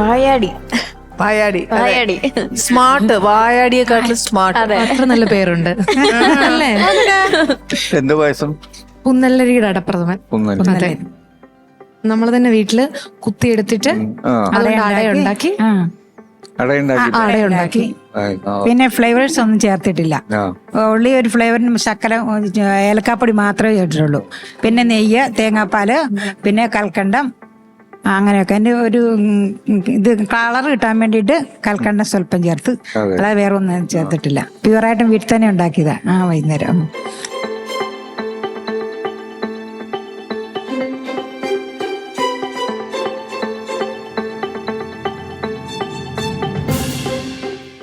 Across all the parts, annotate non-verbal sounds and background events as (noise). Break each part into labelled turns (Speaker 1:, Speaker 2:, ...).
Speaker 1: വായാടി.
Speaker 2: വായാടി.
Speaker 1: വായാടി.
Speaker 2: സ്മാർട്ട് വായാടിയെക്കാട്ടിലും സ്മാർട്ട്.
Speaker 3: അത്ര നല്ല പേരുണ്ട്. അല്ലേ?
Speaker 4: എന്ത് പായസം?
Speaker 3: പുന്നല്ലരിയുടെ അടപ്രഥമൻ. പുന്നല്ലരി. നമ്മൾ തന്നെ വീട്ടിൽ കുത്തിയെടുത്തിട്ട്
Speaker 4: അടയുണ്ടാക്കി.
Speaker 3: അട ഉണ്ടാക്കി
Speaker 5: പിന്നെ ഫ്ലേവേഴ്സ് ഒന്നും ചേർത്തിട്ടില്ല. ഉള്ളി ഒരു ഫ്ലേവറിന് ശക്കര ഏലക്കാപ്പൊടി മാത്രമേ ചേർത്തിട്ടുള്ളൂ. പിന്നെ നെയ്യ് തേങ്ങാപ്പാൽ പിന്നെ കൽക്കണ്ടം അങ്ങനെയൊക്കെ. എന്റെ ഒരു ഇത് കളർ കിട്ടാൻ വേണ്ടിയിട്ട് കൽക്കണ്ണ സ്വല്പം ചേർത്ത്.
Speaker 4: അതെ.
Speaker 5: അല്ലാതെ വേറെ ഒന്നും ചേർത്തിട്ടില്ല. പ്യുവറായിട്ടും വീട്ടിൽ തന്നെ ഉണ്ടാക്കിയതാ. ആ വൈകുന്നേരം.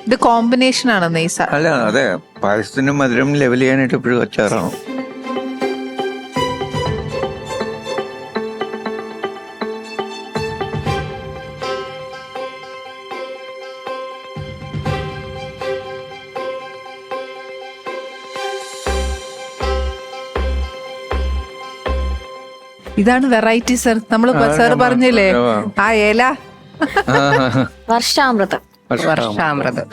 Speaker 2: ഇത് കോമ്പിനേഷൻ ആണ് നെയ്സ?
Speaker 4: അല്ല അതെ. പായസത്തിനും മധുരം ലെവൽ ചെയ്യാനായിട്ട് എപ്പോഴും അച്ചാറാണ്.
Speaker 2: ഇതാണ് വെറൈറ്റി സർ നമ്മൾ സാർ പറഞ്ഞില്ലേ? ആ ഏല.
Speaker 1: വർഷാമൃതം.
Speaker 6: വർഷാമൃതം.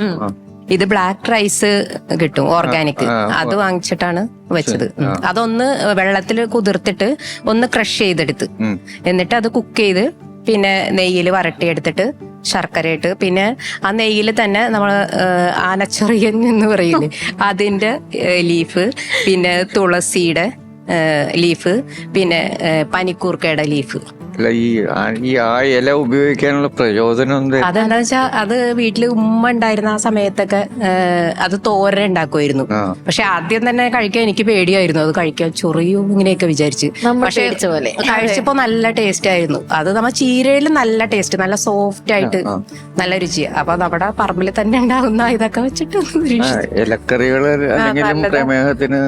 Speaker 6: ഇത് ബ്ലാക്ക് റൈസ് കിട്ടും ഓർഗാനിക്. അത് വാങ്ങിച്ചിട്ടാണ് വെച്ചത്. അതൊന്ന് വെള്ളത്തിൽ കുതിർത്തിട്ട് ഒന്ന് ക്രഷ് ചെയ്തെടുത്ത്. എന്നിട്ട് അത് കുക്ക് ചെയ്ത് പിന്നെ നെയ്യിൽ വരട്ടിയെടുത്തിട്ട് ശർക്കര ഇട്ട് പിന്നെ ആ നെയ്യിൽ തന്നെ നമ്മൾ ആനച്ചെറിയൻ എന്ന് പറയില്ലേ? (laughs) അതിന്റെ ലീഫ് പിന്നെ തുളസിയുടെ ലീഫ്. പിന്നെ പനിക്കൂർക്കയുടെ ലീഫ്.
Speaker 4: അല്ല ഈ ആ- ഈ ആ ഇല ഉപയോഗിക്കാനുള്ള പ്രയോജനം എന്ത്?
Speaker 6: അതെന്താ വെച്ചാ അത് വീട്ടിൽ ഉമ്മ ഉണ്ടായിരുന്ന ആ സമയത്തൊക്കെ അത് തോരൻ ഉണ്ടാക്കുമായിരുന്നു പക്ഷെ ആദ്യം തന്നെ കഴിക്കാൻ എനിക്ക് പേടിയായിരുന്നു. അത് കഴിക്കാൻ ചൊറിയും ഇങ്ങനെയൊക്കെ വിചാരിച്ച്. പക്ഷേ കഴിച്ചപ്പോ നല്ല ടേസ്റ്റ് ആയിരുന്നു. അത് നമ്മ ചീരയിൽ നല്ല ടേസ്റ്റ് നല്ല സോഫ്റ്റ് ആയിട്ട് നല്ല രുചി അപ്പൊ നമ്മുടെ പറമ്പിൽ തന്നെ ഉണ്ടാകുന്ന ഇതൊക്കെ വെച്ചിട്ട്
Speaker 4: ഇലക്കറികൾ അല്ലെങ്കിലും പ്രമേഹത്തിന്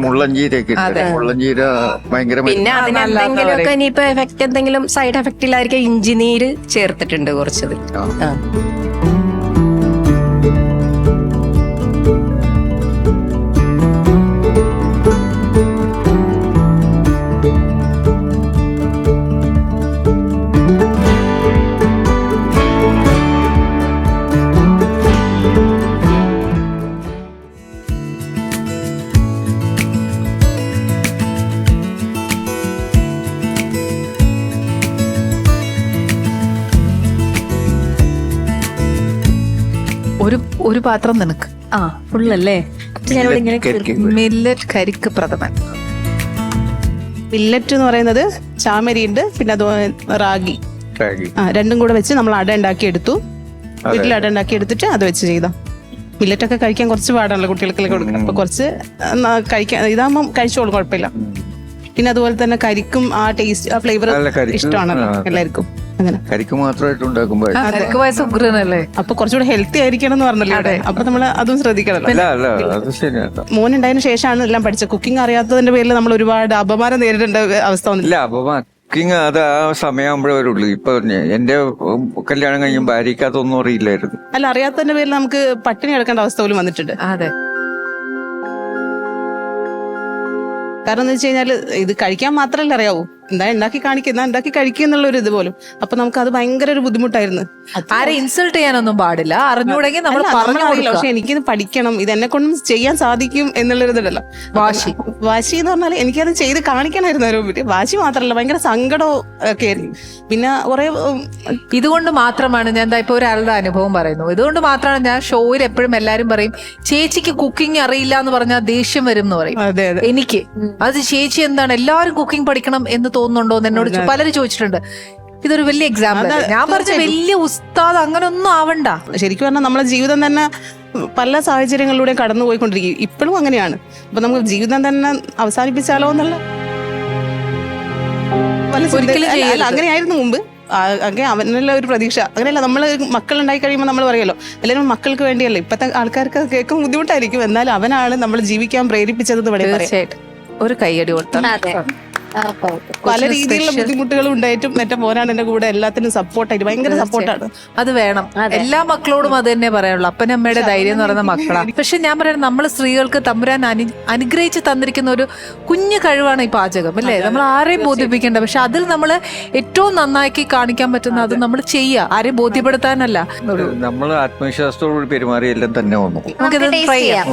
Speaker 4: മുള്ളഞ്ചീരയൊക്കെ ഇട്ട് മുള്ളഞ്ചീര ഭയങ്കര
Speaker 6: പിന്നെ അതിനെന്തെങ്കിലുമൊക്കെ ഇനിയിപ്പോ എഫക്ട് എന്തെങ്കിലും സൈഡ് എഫക്റ്റ് ഇല്ലായിരിക്കും ഇഞ്ചിനീര് ചേർത്തിട്ടുണ്ട് കുറച്ചത്
Speaker 4: ആ.
Speaker 2: ഒരു പാത്രം നിനക്ക്.
Speaker 1: ആ ഫുള്ളല്ലേ.
Speaker 2: മില്ലറ്റ് കരിക്ക് പ്രഥമൻ.
Speaker 7: മില്ലറ്റ് എന്ന് പറയുന്നത് ചാമരി ഉണ്ട് പിന്നെ അത് റാഗി.
Speaker 4: റാഗി.
Speaker 7: ആ രണ്ടും കൂടെ വെച്ച് നമ്മൾ അട ഉണ്ടാക്കി എടുത്തു വീട്ടിൽ അട ഉണ്ടാക്കി എടുത്തിട്ട് അത് വെച്ച് ചെയ്താം. മില്ലറ്റ് ഒക്കെ കഴിക്കാൻ കുറച്ച് പാടാണല്ലോ കുട്ടികൾക്കൊക്കെ കൊടുക്കാൻ. അപ്പൊ കുറച്ച് കഴിക്കാൻ ഇതാകുമ്പോൾ കഴിച്ചോളും കുഴപ്പമില്ല. പിന്നെ അതുപോലെ തന്നെ കരിക്കും ആ ടേസ്റ്റ് ആ ഫ്ലേവർ ഇഷ്ടമാണല്ലോ എല്ലാവർക്കും. അങ്ങനെ.
Speaker 4: കരിക്ക് മാത്രമായിട്ട് ഉണ്ടാക്കുമ്പോൾ
Speaker 2: കരിക്ക് പായസം ഉഗ്രനല്ലേ?
Speaker 7: അപ്പൊ കുറച്ചുകൂടെ ഹെൽത്തി ആയിരിക്കണം എന്ന് പറഞ്ഞല്ലോ ഇവിടെ. അപ്പൊ നമ്മൾ അതും ശ്രദ്ധിക്കണല്ലോ
Speaker 4: അല്ല അല്ല അത് ശരിയാണ്
Speaker 7: മോൻ ഉണ്ടായതിനു ശേഷമാണ് എല്ലാം പഠിച്ചത്. കുക്കിംഗ് അറിയാത്തതിന്റെ പേരിൽ നമ്മൾ ഒരുപാട് അപമാനം നേരിടേണ്ട അവസ്ഥ വന്നില്ല
Speaker 4: ഇല്ല അപ്പൊ കുക്കിംഗ് അത് ആ സമയമാകുമ്പോഴേ വരുള്ളൂ. ഇപ്പൊ എന്റെ കല്യാണം കഴിഞ്ഞ ഭാര്യക്കകത്തൊന്നും അറിയില്ലായിരുന്നു.
Speaker 7: അല്ല അറിയാത്തതിന്റെ പേരിൽ നമുക്ക് പട്ടിണി കിടക്കേണ്ട അവസ്ഥ പോലും വന്നിട്ടുണ്ട്.
Speaker 2: അതെ.
Speaker 7: കാരണം എന്ന് വെച്ച് കഴിഞ്ഞാൽ ഇത് കഴിക്കാൻ മാത്രമല്ല അറിയാവൂ. എന്താ ഉണ്ടാക്കി കാണിക്കുക എന്താ ഉണ്ടാക്കി കഴിക്കുക എന്നുള്ള ഒരു ഇത് പോലും. അപ്പൊ നമുക്ക് അത് ഭയങ്കര ഒരു ബുദ്ധിമുട്ടായിരുന്നു.
Speaker 2: ആരെ ഇൻസൾട്ട് ചെയ്യാനൊന്നും പാടില്ല. അറിഞ്ഞുകൂടെങ്കിൽ നമ്മൾ പറഞ്ഞില്ല.
Speaker 7: പക്ഷെ എനിക്കിത് പഠിക്കണം. ഇത് എന്നെ കൊണ്ടും ചെയ്യാൻ സാധിക്കും എന്നുള്ളൊരു ഇതുണ്ടല്ലോ.
Speaker 2: വാശി.
Speaker 7: വാശി എന്ന് പറഞ്ഞാൽ എനിക്കത് ചെയ്ത് കാണിക്കണമായിരുന്നു അതിന് പറ്റി വാശി മാത്രമല്ല ഭയങ്കര സങ്കടവും ഒക്കെ ആയിരുന്നു. പിന്നെ കുറെ
Speaker 2: ഇതുകൊണ്ട് മാത്രമാണ് ഞാൻ എന്താ ഇപ്പൊ ഒരാളുടെ അനുഭവം പറയുന്നു. ഇതുകൊണ്ട് മാത്രമാണ് ഞാൻ ഷോയിൽ എപ്പോഴും എല്ലാരും പറയും ചേച്ചിക്ക് കുക്കിംഗ് അറിയില്ല എന്ന് പറഞ്ഞാൽ ദേഷ്യം വരും എന്ന് പറയും. എനിക്ക്. അത് ചേച്ചി എന്താണ്? എല്ലാവരും കുക്കിംഗ് പഠിക്കണം എന്ന് തോന്നുന്നുണ്ടോ എന്ന് എന്നോട് ചോ- പലരും ചോദിച്ചിട്ടുണ്ട്. ഇതൊരു വലിയ എക്സാമ്പിൾ ഞാൻ പറഞ്ഞ വലിയ ഉസ്താദ് അങ്ങനെ ഒന്നും ആവണ്ട.
Speaker 7: ശരിക്കും പറഞ്ഞാൽ നമ്മളെ ജീവിതം തന്നെ പല സാഹചര്യങ്ങളിലൂടെ കടന്നു പോയിക്കൊണ്ടിരിക്കും ഇപ്പോഴും അങ്ങനെയാണ്. അപ്പൊ നമുക്ക് ജീവിതം തന്നെ അവസാനിപ്പിച്ചാലോ എന്നുള്ള പല ചിന്ത-
Speaker 2: ഒരിക്കലും
Speaker 7: അല്ല, അല്ല,
Speaker 2: ചെയ്യരുത്.
Speaker 7: അങ്ങനെയായിരുന്നു മുമ്പ്. ആ, അങ്ങനെ അവനുള്ള ഒരു പ്രതീക്ഷ. അങ്ങനെയല്ല നമ്മൾ മക്കൾ ഉണ്ടായി കഴിയുമ്പോൾ നമ്മൾ പറയല്ലോ എല്ലാവരും മക്കൾക്ക് വേണ്ടിയല്ലേ? ഇപ്പത്തെ ആൾക്കാർക്ക് അത് കേൾക്കാൻ ബുദ്ധിമുട്ടായിരിക്കും. എന്നാലും അവനാണ് നമ്മൾ ജീവിക്കാൻ പ്രേരിപ്പിച്ചത് എന്ന് വേണമെങ്കിൽ പറയാം.
Speaker 2: തീർച്ചയായിട്ടും. ഒരു കൈയടി കൊടുത്തു
Speaker 1: അതെ.
Speaker 7: പല രീതിയിലുള്ള ബുദ്ധിമുട്ടുകളും ഉണ്ടായിട്ടും എന്റെ മോനാണ് എന്റെ കൂടെ എല്ലാത്തിനും സപ്പോർട്ടായിട്ട് ഭയങ്കര സപ്പോർട്ടാണ്
Speaker 2: അത് വേണം. എല്ലാ മക്കളോടും അത് തന്നെ പറയാനുള്ളൂ. അപ്പനമ്മയുടെ ധൈര്യം എന്ന് പറയുന്ന മക്കളാണ് പക്ഷെ ഞാൻ പറയുന്നത് നമ്മൾ സ്ത്രീകൾക്ക് തമ്പുരാൻ അനു അനുഗ്രഹിച്ച് തന്നിരിക്കുന്ന ഒരു കുഞ്ഞു കഴിവാണ് ഈ പാചകം അല്ലേ? നമ്മൾ ആരെയും ബോധിപ്പിക്കേണ്ട. പക്ഷെ അതിൽ നമ്മൾ ഏറ്റവും നന്നാക്കി കാണിക്കാൻ പറ്റുന്ന അത് നമ്മൾ ചെയ്യുക. ആരെയും ബോധ്യപ്പെടുത്താനല്ല.
Speaker 4: നമ്മൾ ആത്മവിശ്വാസത്തോടുകൂടി പെരുമാറിയെല്ലാം തന്നെ വന്നു.
Speaker 2: നമുക്കിത് ട്രൈ ചെയ്യാം.